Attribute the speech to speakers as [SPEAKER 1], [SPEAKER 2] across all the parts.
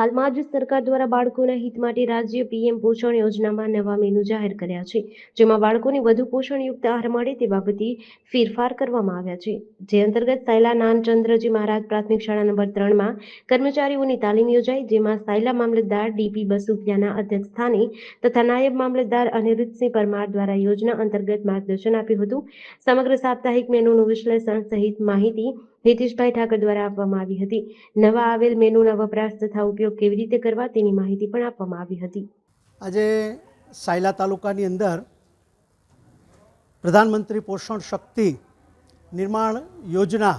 [SPEAKER 1] હાલમાં જ સરકાર દ્વારા બાળકોના હિત માટે રાજ્ય પીએમ પોષણ યોજનામાં નવા મેનુ જાહેર કર્યા છે, જેમાં બાળકોને વધુ પોષણયુક્ત આહાર મળે તે બાબતે ફેરફાર કરવામાં આવ્યા છે. જે અંતર્ગત સાયલા નાનચંદ્રજી મહારાજ પ્રાથમિક શાળા નંબર ત્રણમાં કર્મચારીઓની તાલીમ યોજાઈ, જેમાં સાયલા મામલતદાર ડીપી બસુપિયાના અધ્યક્ષ સ્થાને તથા નાયબ મામલતદાર અનિરુદ્ધસિંહ પરમાર દ્વારા યોજના અંતર્ગત માર્ગદર્શન આપ્યું હતું. સમગ્ર સાપ્તાહિક મેનુનું વિશ્લેષણ સહિત માહિતી હિતેશભાઈ ઠાકર દ્વારા આપવામાં આવી હતી. નવા આવેલ મેનુના વપરાશ તથા ઉપયોગ કેવી રીતે કરવા તેની માહિતી પણ આપવામાં આવી હતી.
[SPEAKER 2] આજે સાયલા તાલુકાની અંદર પ્રધાનમંત્રી પોષણ શક્તિ નિર્માણ યોજના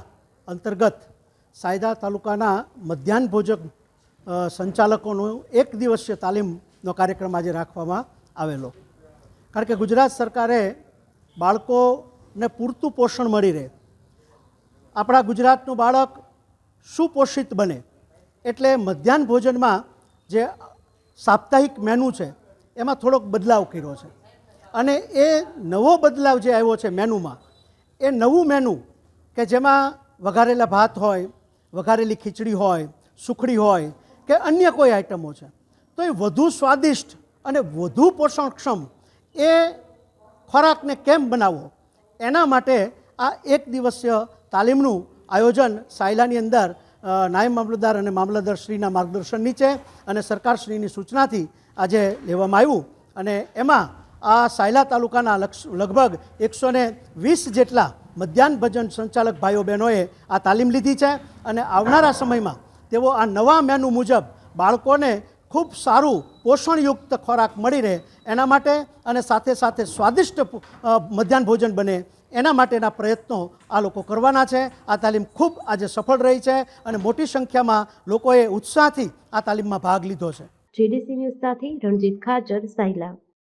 [SPEAKER 2] અંતર્ગત સાયદા તાલુકાના મધ્યાહન ભોજક સંચાલકોનો એક દિવસીય તાલીમનો કાર્યક્રમ આજે રાખવામાં આવેલો. કારણ કે ગુજરાત સરકારે બાળકોને પૂરતું પોષણ મળી રહે આપણા ગુજરાતનું બાળક સુપોષિત બને એટલે મધ્યાહન ભોજનમાં જે સાપ્તાહિક મેનુ છે, એમાં થોડોક બદલાવ કર્યો છે. અને એ નવો બદલાવ જે આવ્યો છે મેનુમાં એ નવું મેનુ કે જેમાં વઘારેલા ભાત હોય, વઘારેલી ખીચડી હોય, સુખડી હોય કે અન્ય કોઈ આઈટમો છે, તો એ વધુ સ્વાદિષ્ટ અને વધુ પોષણક્ષમ એ ખોરાકને કેમ બનાવવો? એના માટે આ એક દિવસીય તાલીમનું આયોજન સાયલાની અંદર નાયબ મામલતદાર અને મામલતદારશ્રીના માર્ગદર્શન નીચે અને સરકારશ્રીની સૂચનાથી આજે લેવામાં આવ્યું. અને એમાં આ સાયલા તાલુકાના લગભગ એકસો વીસ જેટલા મધ્યાહન ભજન સંચાલક ભાઈઓ બહેનોએ આ તાલીમ લીધી છે અને આવનારા સમયમાં તેઓ આ નવા મેનુ મુજબ બાળકોને ખૂબ સારું પોષણયુક્ત ખોરાક મળી રહે એના માટે અને સાથે સાથે સ્વાદિષ્ટ મધ્યાહન ભોજન બને એના માટેના પ્રયત્નો આ લોકો કરવાના છે. આ તાલીમ ખૂબ આજે સફળ રહી છે અને મોટી સંખ્યામાં લોકોએ ઉત્સાહથી આ તાલીમમાં ભાગ લીધો છે.
[SPEAKER 1] જેડીસી ન્યૂઝ સાથે રણજીત ખાચર સાયલા.